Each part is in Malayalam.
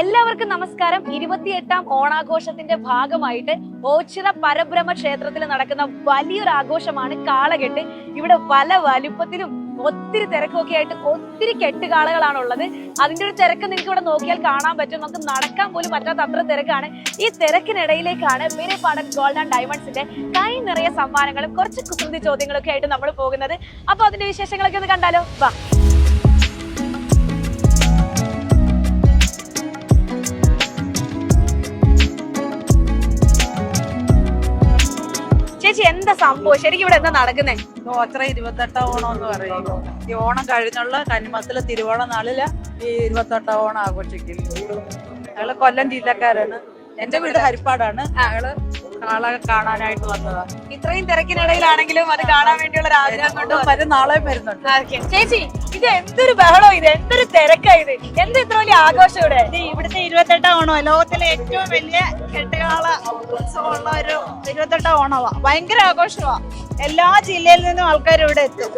എല്ലാവർക്കും നമസ്കാരം. ഇരുപത്തിയെട്ടാം ഓണാഘോഷത്തിന്റെ ഭാഗമായിട്ട് ഓച്ചിറ പരബ്രഹ്മ ക്ഷേത്രത്തിൽ നടക്കുന്ന വലിയൊരു ആഘോഷമാണ് കാളകെട്ട്. ഇവിടെ പല വലുപ്പത്തിലും ഒത്തിരി തിരക്കൊക്കെ ആയിട്ട് ഒത്തിരി കെട്ടുകാളകളാണ് ഉള്ളത് അതിന്റെ ഒരു തിരക്ക് നിങ്ങൾക്ക് ഇവിടെ നോക്കിയാൽ കാണാൻ പറ്റും. നമുക്ക് നടക്കാൻ പോലും പറ്റാത്ത അത്ര തിരക്കാണ്. ഈ തിരക്കിനിടയിലേക്കാണ് മിനി പാടൻ ഗോൾഡ് ആൻഡ് ഡയമണ്ട്സിന്റെ കൈ നിറയെ സമ്മാനങ്ങളും കുറച്ച് കുസൃതി ചോദ്യങ്ങളൊക്കെ ആയിട്ട് നമ്മൾ പോകുന്നത്. അപ്പൊ അതിന്റെ വിശേഷങ്ങളൊക്കെ ഒന്ന് കണ്ടാലോ? വാ. ചേച്ചി എന്താ സംഭവം? ശരിക്കും ഇവിടെ എന്താ നടക്കുന്നേ? അത്ര ഇരുപത്തെട്ടാം ഓണം എന്ന് പറയും. ഈ ഓണം കഴിഞ്ഞുള്ള കന്മത്തിലെ തിരുവോണ നാളിൽ ഈ ഇരുപത്തെട്ടാം ഓണം ആഘോഷിക്കും. ഞങ്ങൾ കൊല്ലം ജില്ലക്കാരാണ്. എന്റെ വീട് ഹരിപ്പാടാണ്. ഞങ്ങൾ നാളെ കാണാനായിട്ട് വന്നതാ. ഇത്രയും തിരക്കിനിടയിലാണെങ്കിലും അത് കാണാൻ വേണ്ടിയുള്ള ആഗ്രഹം കൊണ്ട് വരും നാളെ വരുന്നുണ്ട്. ചേച്ചി ഇത് എന്തൊരു ബഹളം ഇത്? എന്തൊരു തിരക്കാ ഇത്? എന്ത് ഇത്ര വലിയ ആഘോഷം ഇവിടെ? ഇവിടുത്തെ ഇരുപത്തെട്ടാം ഓണോ ലോകത്തിലെ ഏറ്റവും വലിയ കെട്ടുകാള ഉത്സവമുള്ള ഒരു ഇരുപത്തെട്ടാം ഓണവാ. ഭയങ്കര ആഘോഷമാ എല്ലാ ജില്ലയിൽ നിന്നും ആൾക്കാർ ഇവിടെ എത്തും.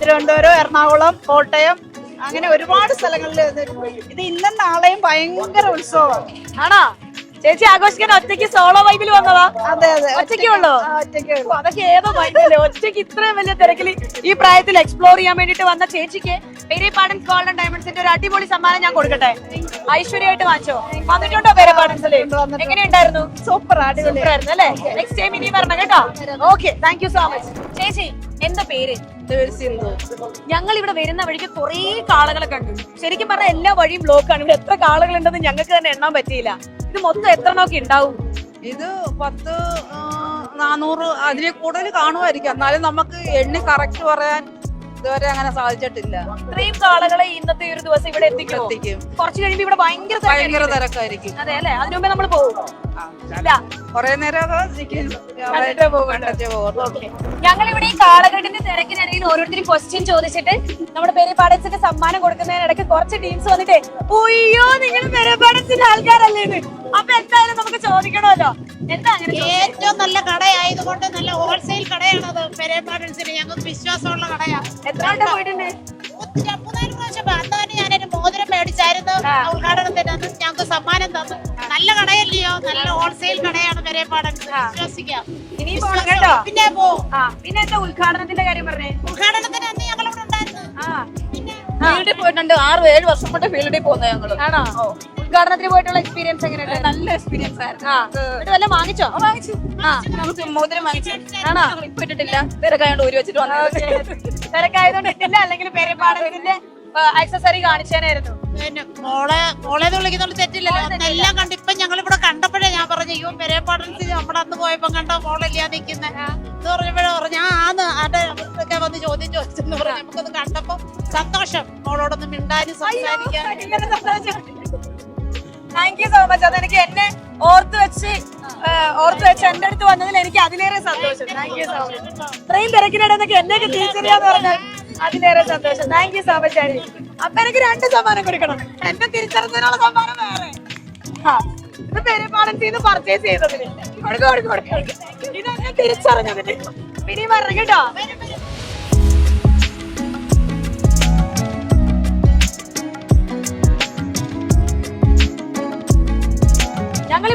തിരുവനന്തപുരം എറണാകുളം കോട്ടയം അങ്ങനെ ഒരുപാട് സ്ഥലങ്ങളിൽ ഇത് ഇന്നും നാളെയും ഭയങ്കര ഉത്സവമാണ്. ആണോ? ചേച്ചി ആഘോഷിക്കാൻ ഒറ്റയ്ക്ക് സോളോ വൈബിൽ വന്നതാ? അതെ അതെ. ഒറ്റയ്ക്കേ ഉള്ളോ? ഒറ്റയ്ക്കേ അതൊക്കെ ഏതോ വൈബല്ലേ ഒറ്റയ്ക്ക് ഇത്രയും വലിയ തിരക്കിൽ ഈ പ്രായത്തിൽ എക്സ്പ്ലോർ ചെയ്യാൻ വേണ്ടിട്ട് വന്ന ചേച്ചിക്ക് പെരിയപ്പാടൻ ഗോൾഡൻ ഡയമണ്ട്സിന്റെ ഒരു അടിപൊളി സമ്മാനം ഞാൻ കൊടുക്കട്ടെ? ഐശ്വര്യമായിട്ട് വാങ്ങിച്ചോ? വന്നിട്ടുണ്ടോ പെരിയപ്പാടൻസിൽ എങ്ങനെയുണ്ടായിരുന്നു? സൂപ്പർ സൂപ്പറായിരുന്നു അല്ലേ നെക്സ്റ്റ് ടൈം ഇനി വരണം കേട്ടോ. Okay thank you so much ചേച്ചി എന്താ പേര്? ഞങ്ങൾ ഇവിടെ വരുന്ന വഴിക്ക് കുറേ കാളകളെ കണ്ടു ശരിക്കും പറഞ്ഞ എല്ലാ വഴിയും ബ്ലോക്ക് ആണ്. ഇവിടെ എത്ര കാളകൾ ഉണ്ടെന്ന് ഞങ്ങൾക്ക് തന്നെ എണ്ണാൻ പറ്റിയില്ല. ഇത് മൊത്തം എത്ര നോക്കി ഉണ്ടാവും? ഇത് പത്ത് നാനൂറ് അതിനെ കൂടുതൽ കാണുമായിരിക്കും. എന്നാലും നമുക്ക് എണ്ണി കറക്റ്റ് പറയാൻ ഇതുവരെ അങ്ങനെ സാധിച്ചിട്ടില്ല. ഇത്രയും കാളകളെ ഇന്നത്തെ ഒരു ദിവസം ഇവിടെ എത്തിക്കും എത്തിക്കും. കുറച്ച് കഴിയുമ്പോ ഇവിടെ ഭയങ്കര ഭയങ്കര തിരക്കായിരിക്കും. അതെ അല്ലെ? അതിനു മുമ്പേ നമ്മൾ പോകും. കൊറേ നേരം ഞങ്ങൾ ഇവിടെ ഈ കാളകെട്ടിന്റെ തിരക്കിനിടയിൽ ഓരോരുത്തരും ക്വസ്റ്റ്യൻ ചോദിച്ചിട്ട് നമ്മുടെ പെരിപ്പാടൻസിന്റെ സമ്മാനം കൊടുക്കുന്നതിനിടയ്ക്ക് കുറച്ച് ടീംസ് വന്നിട്ട് ഉയ്യോ നിങ്ങൾ പെരിപ്പാടൻസിന്റെ ആൾക്കാരല്ലേ അപ്പൊ എന്തായാലും നമുക്ക് ചോദിക്കണമല്ലോ? ഏറ്റവും നല്ല കടയായതുകൊണ്ട് നല്ല ഹോൾസെയിൽ കടയാണ് അത് പെരേപ്പാടൻസിന് ഞങ്ങൾക്ക് വിശ്വാസമുള്ള കടയാ. എത്ര പ്രാവശ്യം പോയിട്ടുണ്ട്? തന്നെ ഞാനൊരു മോതിരം മേടിച്ചായിരുന്നു. ഉദ്ഘാടനത്തിന് അന്ന് ഞങ്ങൾക്ക് സമ്മാനം തന്നു. നല്ല കടയല്ലയോ? നല്ല ഹോൾസെയിൽ കടയാണ് പെരേപ്പാടൻസ് ആ. വിശ്വസിക്കാം. ഇനി പോണം കേട്ടോ. പിന്നെ പോ. ആ പിന്നെ എന്താ ഉദ്ഘാടനത്തിന്റെ കാര്യം പറഞ്ഞേ? ഉദ്ഘാടനത്തിന് അന്ന് ഞങ്ങളവിടെ ഉണ്ടായിരുന്നു. ആ. പിന്നെ ഫീൽഡിൽ പോയിട്ടുണ്ട്. ആറ് ഏഴ് വർഷം കൊണ്ട് ഫീൽഡിൽ പോകുന്നത് ഞങ്ങൾ ആണോ? ഉദ്ഘാടനത്തിന് പോയിട്ടുള്ള എക്സ്പീരിയൻസ് എങ്ങനെയുണ്ട്? നല്ല എക്സ്പീരിയൻസ് ആയിരുന്നു. വാങ്ങിച്ചോ? വാങ്ങിച്ചു. നമുക്ക് മോതിരം വാങ്ങിച്ചു. ആണോ? ഇപ്പൊ ഇട്ടിട്ടില്ല. തിരക്കായോണ്ട് ഊരി വെച്ചിട്ട് വന്നു തിരക്കായതുകൊണ്ട് ഇട്ടില്ല. അല്ലെങ്കിൽ പെരിപ്പാടത്തിന്റെ ആക്സസറി കാണിച്ചേനായിരുന്നു. മോളെ വിളിക്കുന്നുള്ള തെറ്റില്ലല്ലോ. എല്ലാം കണ്ട് ഇപ്പൊ ഞങ്ങൾ ഇവിടെ കണ്ടപ്പോഴേ ഞാൻ പറഞ്ഞു അയ്യോ പെരേപ്പാടൻസ് നമ്മുടെ അന്ന് പോയപ്പോ കണ്ടോ മോളല്ല നിൽക്കുന്നത് എന്ന് പറഞ്ഞപ്പോഴേ പറഞ്ഞു ആ ആന്ന്. ഒക്കെ വന്ന് ചോദ്യം ചോദിച്ചെന്ന് പറഞ്ഞു. നമുക്കത് കണ്ടപ്പോ സന്തോഷം. മോളോടൊന്ന് മിണ്ടാനും സംസാരിക്കാനും. താങ്ക് യു സോ മച്ച് അത് എനിക്ക് എന്നെ ഓർത്ത് വെച്ച് ഓർത്ത് വെച്ച് എന്റെ അടുത്ത് വന്നതിൽ എനിക്ക് അതിലേറെ സന്തോഷം. താങ്ക് യു സോ മച്ച് ഇത്രയും തിരക്കിനിടന്നൊക്കെ എന്നൊക്കെ തിരിച്ചറിയാന്ന് പറഞ്ഞാൽ അതിലേറെ സന്തോഷം. Thank you so much aunty അപ്പൊ എനിക്ക് രണ്ട് സമ്മാനം കൊടുക്കണം. എന്നെ തിരിച്ചറിഞ്ഞതിനുള്ള സമ്മാനം വേറെ. ഇത് പെരുമാളത്തിൽ നിന്ന് പർച്ചേസ് ചെയ്തതിന്. കൊടുക്കും കൊടുക്കും കൊടുക്കും ഇത് എന്നെ തിരിച്ചറിഞ്ഞതിന്. പിന്നെ പറഞ്ഞു കേട്ടോ.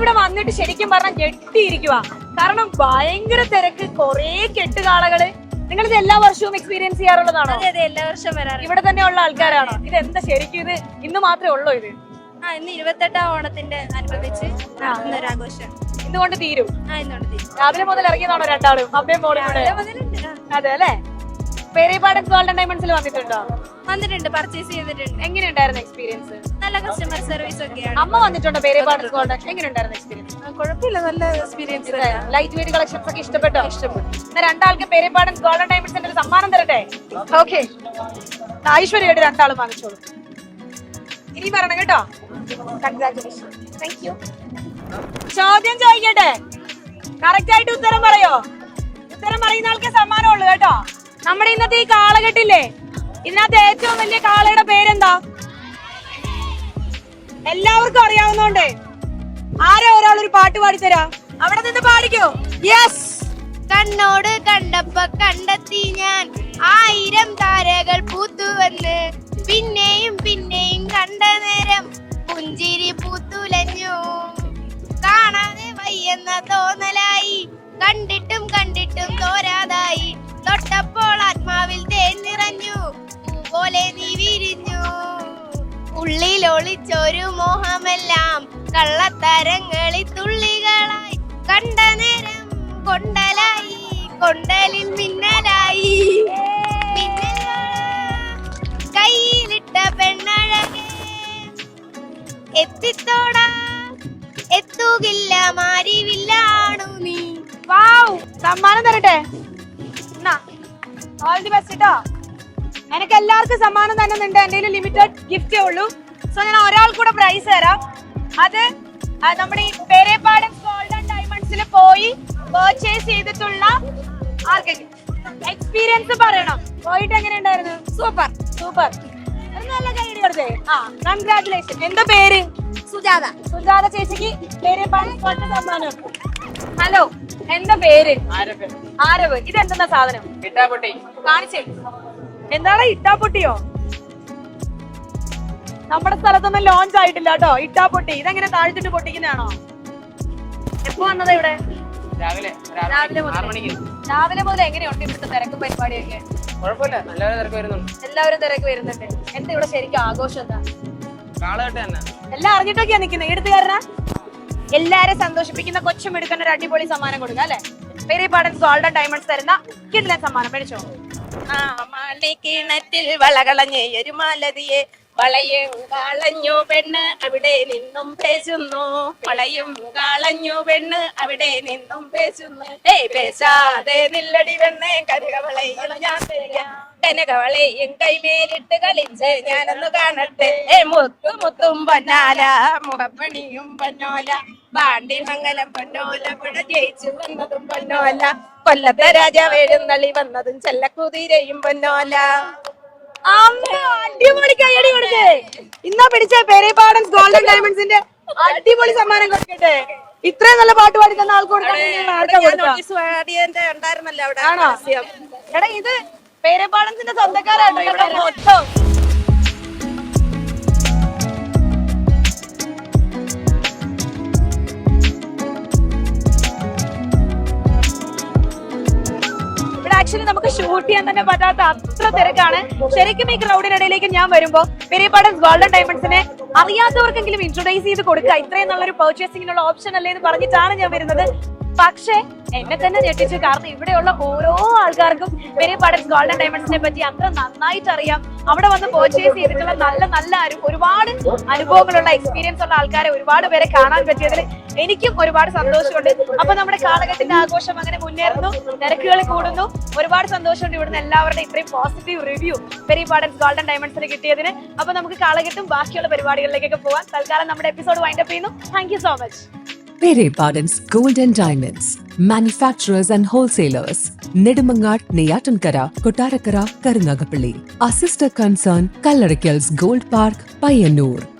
ഇവിടെ വന്നിട്ട് ശരിക്കും പറഞ്ഞാൽ ഞെട്ടിയിരിക്കുക കാരണം ഭയങ്കര തിരക്ക് കൊറേ കെട്ടുകാളകൾ. നിങ്ങൾ ഇത് എല്ലാ വർഷവും എക്സ്പീരിയൻസ് ചെയ്യാറുള്ളതാണോ? അതെ എല്ലാ വർഷവും വരാറ് ഇവിടെ തന്നെ ഉള്ള ആൾക്കാരാണോ? ഇത് എന്താ ശരിക്കും ഇത്? ഇന്ന് മാത്രമേ ഉള്ളൂ ഇത്? ആ ഇന്ന് ഇരുപത്തെട്ടാം ഓണത്തിന്റെ അനുബന്ധിച്ച് നടത്തുന്ന ഒരു ആഘോഷം. ഇന്നുകൊണ്ട് തീരും? ആ ഇന്നുണ്ട് തീരും. രാവിലെ മുതൽ ഇറങ്ങിയതാണോ രണ്ടാളും? അമ്മയും മോളും കൂടെ. അതെ അല്ലേ? പേരിപ്പാടൻ ഗോൾഡൻ ഡയമണ്ട്സിൽ വന്നിട്ടുണ്ടോ? വന്നിട്ടുണ്ട് പർച്ചേസ് ചെയ്തിട്ടുണ്ട്. എങ്ങനെയുണ്ടായിരുന്നു എക്സ്പീരിയൻസ് നല്ല കസ്റ്റമർ സർവീസ് ഒക്കെയാണ്. അമ്മ വന്നിട്ടുണ്ടോ പേരെ ഗോൾഡൻ എങ്ങനെയുണ്ടായിരുന്നു എക്സ്പീരിയൻസ് കുഴപ്പമില്ല നല്ല എക്സ്പീരിയൻസ് ലൈറ്റ് വെയിറ്റ് കളക്ഷൻസ് ഒക്കെ ഇഷ്ടപ്പെട്ടോ? ഇഷ്ടപ്പെട്ടു. എന്നാ രണ്ടാൾക്ക് പേരിപ്പാടൻ ഗോൾഡൻ ഡയമണ്ട്സിന്റെ ഒരു സമ്മാനം തരട്ടെ? ഓക്കെ. ഐശ്വര്യമായിട്ട് രണ്ടാളും വാങ്ങിച്ചോളൂ. ഇനി പറയണം കേട്ടോ. കൺഗ്രാറ്റുലേഷൻ താങ്ക് യു ചോദ്യം ചോദിക്കട്ടെ? കറക്റ്റ് ആയിട്ട് ഉത്തരം പറയോ? ഉത്തരം പറയുന്ന ആൾക്ക് സമ്മാനമുള്ളൂ ഉള്ളു കേട്ടോ. നമ്മുടെ ഇന്നത്തെ ഈ കാളകെട്ടില്ലേ? ഇതിനകത്ത് ഏറ്റവും വലിയ കാളയുടെ പേരെന്താ? എല്ലാവർക്കും അറിയാവുന്നോണ്ടേ. ആരോ ഒരാൾ ഒരു പാട്ട് പാടി തരാ അവിടെ നിന്ന് പാടിക്കോ. യെസ് കണ്ണോട് കണ്ടപ്പ കണ്ടെത്തി ഞാൻ. ആയിരം താരകൾ പൂത്തുവന്ന്. പിന്നെയും പിന്നെയും കണ്ട നേരം പുഞ്ചിരി പൂത്തുലഞ്ഞു. കാണാതെ വയ്യെന്ന തോന്നലായി. കണ്ടിട്ടും കണ്ടിട്ടും തോരാതായി. തൊട്ടപ്പോൾ ആത്മാവിൽ തേൻ നിറഞ്ഞു. പോലെ നീ വിരിഞ്ഞു. ഉള്ളിൽ ഒളിച്ചൊരു മോഹമെല്ലാം കള്ളത്തരങ്ങളിൽ തുള്ളികളായി. കണ്ട നേരം കൊണ്ടലായി കൊണ്ടലിൽ മിന്നലായി. കയ്യിലിട്ട പെണ്ണഴകേ. എത്തിത്തോടാ എത്തുകില്ല മാരിവില്ലാണു നീ. വാവ് സമ്മാനം തരട്ടെ. ഓൾ ദി ബെസ്റ്റ് കേട്ടോ എനിക്ക് എല്ലാവർക്കും സമ്മാനം തന്നെ ഉണ്ട് എന്റെ ലിമിറ്റഡ് ഗിഫ്റ്റേ ഉള്ളൂ. സോ ഞാൻ ഒരാൾ കൂടെ പ്രൈസ് തരാം. അത് നമ്മുടെ ഈ പേരേപ്പാട് ഗോൾഡൻ ഡയമണ്ട്സിൽ പോയി പർച്ചേസ് ചെയ്തിട്ടുള്ള ആർക്കെങ്കിലും എക്സ്പീരിയൻസ് പറയണം. പോയിട്ട് എങ്ങനെ ഉണ്ടായിരുന്നു? സൂപ്പർ സൂപ്പർ നല്ല ഗൈഡ് കൊടുത്തേ. ആ കൺഗ്രാറ്റുലേഷൻ എന്താ പേര്? സുജാത. സുജാത ചേച്ചിക്ക് ഗോൾഡൻ സമ്മാനം ഹലോ എന്താ പേര്? ആരവ്. ഇതെന്തെന്നാ സാധനം? കാണിച്ചേ. എന്താണ് ഇട്ടാപ്പൊട്ടിയോ നമ്മുടെ സ്ഥലത്തൊന്നും ലോഞ്ച് ആയിട്ടില്ല കേട്ടോ. ഇട്ടാപ്പൊട്ടി ഇതെങ്ങനെ താഴ്ത്തിട്ട് പൊട്ടിക്കുന്നതാണോ? എപ്പോ വന്നതാ ഇവിടെ? രാവിലെ. രാവിലെ രാവിലെ മുതൽ എങ്ങനെയുണ്ട് ഇവിടുത്തെ തിരക്കും പരിപാടിയൊക്കെ? കുഴപ്പമില്ല. നല്ല തിരക്ക് വരുന്നുണ്ട്. എല്ലാവരും തിരക്ക് വരുന്നുണ്ട്. എന്താ ഇവിടെ ശരിക്കും ആഘോഷം എന്താ? എല്ലാം അറിഞ്ഞിട്ടൊക്കെയാ നിക്കുന്നത് എടുത്തുകാരനാ എല്ലാരെ സന്തോഷിപ്പിക്കുന്ന കൊച്ചും എടുക്കുന്ന ഒരു അടിപൊളി സമ്മാനം കൊടുക്കുക അല്ലെ? പെരിയപ്പാടൻ ഗോൾഡൻ ഡയമണ്ട്സ് തരുന്ന കിടിലൻ സമ്മാനം. മേടിച്ചോ? കിണറ്റിൽ വളകളഞ്ഞ ഒരു മാലതിയെ വളയും കാളഞ്ഞു പെണ്ണ് അവിടെ നിന്നും പേശുന്നു. വളയും കാളഞ്ഞു പെണ്ണ് അവിടെ നിന്നും പേശുന്നു. ഏയ് പേശാതെ നില്ലടി പെണ്ണ് കനകവളയും ഞാൻ കനകവളയും കൈമേലിട്ട് കളിച്ച് ഞാനൊന്ന് കാണട്ടെ. ഏ മുത്തു മുത്തും പൊന്നാല മുഖപ്പണിയും പൊന്നോല. പാണ്ടി മംഗലം പൊന്നോല പുഴ ജയിച്ചു വന്നതും പൊന്നോല. കൊല്ലത്തെ രാജാവ് എഴുന്നള്ളി വന്നതും ചെല്ലക്കുതിരയും പൊന്നോല. കൈയടി ഇന്നാ പിടിച്ച പെരേപ്പാടൻ ഗോൾഡൻ ഡയമണ്ട്സിന്റെ അടിപൊളി സമ്മാനം കൊടുക്കട്ടെ? ഇത്രയും നല്ല പാട്ട് പാടി തന്ന ആൾക്ക് അവിടെ ആണോ? എടാ ഇത് പേരപ്പാടൻസിന്റെ സ്വന്തക്കാരാട്ടോ ഇവിടെ മൊത്തം. ഷൂട്ട് ചെയ്യാൻ തന്നെ പറ്റാത്ത അത്ര തിരക്കാണ്. ശരിക്കും ഈ ക്രൗഡിനിടയിലേക്ക് ഞാൻ വരുമ്പോ പെരിയപ്പാടൻ ഗോൾഡൻ ഡയമണ്ട്സിനെ അറിയാത്തവർക്കെങ്കിലും ഇൻട്രൊഡ്യൂസ് ചെയ്ത് കൊടുക്കുക. ഇത്രയും നല്ലൊരു പെർച്ചേസിംഗിനുള്ള ഓപ്ഷൻ അല്ലേ എന്ന് പറഞ്ഞിട്ടാണ് ഞാൻ വരുന്നത്. പക്ഷേ എന്നെ തന്നെ ഞെട്ടിച്ചു കാരണം ഇവിടെയുള്ള ഓരോ ആൾക്കാർക്കും പെരിയപ്പാടൻ ഗോൾഡൻ ഡയമണ്ട്സിനെ പറ്റി അത്ര നന്നായിട്ട് അറിയാം അവിടെ വന്ന് പർച്ചേസ് ചെയ്തിട്ടുള്ള നല്ല നല്ല ഒരുപാട് അനുഭവങ്ങളുള്ള എക്സ്പീരിയൻസ് ഉള്ള ആൾക്കാരെ ഒരുപാട് പേരെ കാണാൻ പറ്റിയതിൽ എനിക്കും ഒരുപാട് സന്തോഷമുണ്ട്. അപ്പൊ നമ്മുടെ കാലഘട്ടത്തിന്റെ ആഘോഷം അങ്ങനെ മുന്നേറുന്നു തിരക്കുകൾ കൂടുന്നു. ഒരുപാട് സന്തോഷമുണ്ട് ഇവിടുന്ന് എല്ലാവരുടെ ഇത്രയും പോസിറ്റീവ് റിവ്യൂ പെരിയപ്പാടൻ ഗോൾഡൻ ഡയമണ്ട്സിന് കിട്ടിയതിന്. അപ്പൊ നമുക്ക് കാലഘട്ടം ബാക്കിയുള്ള പരിപാടികളിലേക്കൊക്കെ പോവാം. തൽക്കാലം നമ്മുടെ എപ്പിസോഡ് വൈൻഡപ്പ് ചെയ്യുന്നു. Thank so much Pardon's Gold and Diamonds, manufacturers and wholesalers, Nedimangat, Neyatankara, Kotarakara, Karunagapalli. Our sister concern, Kallarakkals Gold Park, Payyanur.